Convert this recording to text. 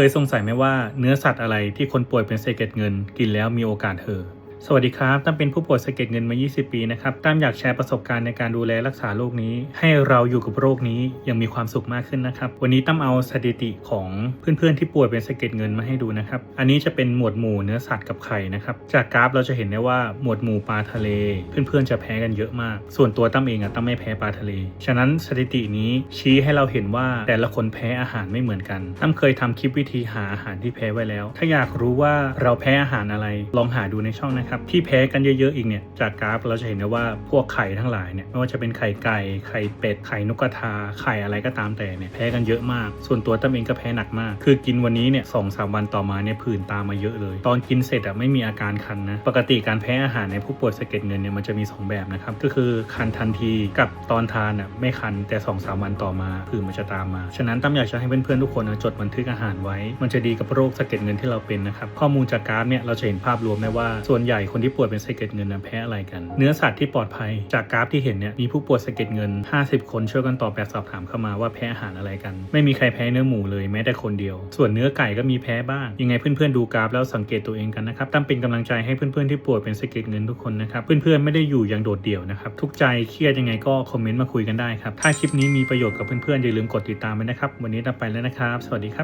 เคยสงสัยไหมว่าเนื้อสัตว์อะไรที่คนป่วยเป็นสะเก็ตเงินกินแล้วมีโอกาสเห่อ สวัสดีครับ ตั้มเป็นผู้ป่วยสะเก็ดเงินมา 20 ปีนะครับ ตั้มอยากแชร์ประสบการณ์ในการดูแลรักษาโรคนี้ ให้เราอยู่กับโรคนี้ยังมีความสุขมากขึ้นนะครับ วันนี้ตั้มเอาสถิติของเพื่อนๆที่ป่วยเป็นสะเก็ดเงินมาให้ดูนะครับ อันนี้จะเป็นหมวดหมู่เนื้อสัตว์กับไข่นะครับ จากกราฟเราจะเห็นได้ว่าหมวดหมู่ปลาทะเล เพื่อนๆจะแพ้กันเยอะมาก ส่วนตัวตั้มเองอะตั้มไม่แพ้ปลาทะเล ฉะนั้นสถิตินี้ชี้ให้เราเห็นว่าแต่ละคนแพ้อาหารไม่เหมือนกัน ตั้มเคยทำคลิปวิธีหาอาหารที่แพ้ไว้แล้ว ถ้าอยากรู้ว่าเราแพ้อาหารอะไร ลองหาดูในช่องนะครับที่แพ้กันเยอะๆอีกเนี่ยจากกราฟเราจะเห็นได้ว่าพวกไข่ทั้งหลายเนี่ยไม่ว่าจะเป็นไข่ไก่ไข่เป็ดไข่นกกระทาไข่อะไรก็ตามแต่เนี่ยแพ้กันเยอะมาก ส่วนตัวตั้มเองก็แพ้หนักมาก คือกินวันนี้เนี่ยสองสามวันต่อมาเนี่ยผื่นตามมาเยอะเลย ตอนกินเสร็จอะไม่มีอาการคันนะปกติการแพ้อาหารในผู้ป่วยสะเก็ดเงินเนี่ยมันจะมีสองแบบนะครับก็คือคันทันทีกับตอนทานอะไม่คันแต่สองสามวันต่อมาผื่นมันจะตามมาฉะนั้นตั้มอยากจะให้เพื่อนๆทุกคนจดบันทึกอาหารไว้ มันจะดีกับโรคสะเก็ดเงินที่เราเป็นนะครับข้อมูลจากกราฟเนี่ยเราจะเห็นภาพรวมได้ว่าส่วนใหญ่คนที่ป่วยเป็นสะเก็ดเงินนะแพ้อะไรกัน เนื้อสัตว์ที่ปลอดภัยจากกราฟที่เห็นเนี่ยมีผู้ป่วยสะเก็ดเงิน 50 คนช่วยกันตอบแบบสอบถามเข้ามาว่าแพ้อาหารอะไรกัน ไม่มีใครแพ้เนื้อหมูเลยแม้แต่คนเดียว ส่วนเนื้อไก่ก็มีแพ้บ้าง ยังไงเพื่อนๆดูกราฟแล้วสังเกตตัวเองกันนะครับตั้มเป็นกำลังใจให้เพื่อนๆที่ป่วยเป็นสะเก็ดเงินทุกคนนะครับเพื่อนๆไม่ได้อยู่อย่างโดดเดี่ยวนะครับทุกใจเครียดยังไงก็คอมเมนต์มาคุยกันได้ครับถ้าคลิปนี้มีประโยชน์กับเพื่อนๆอย่าลืมกดติดตามไว้นะครับวันนี้ตั้มไปแล้วนะครับ สวัสดีครับ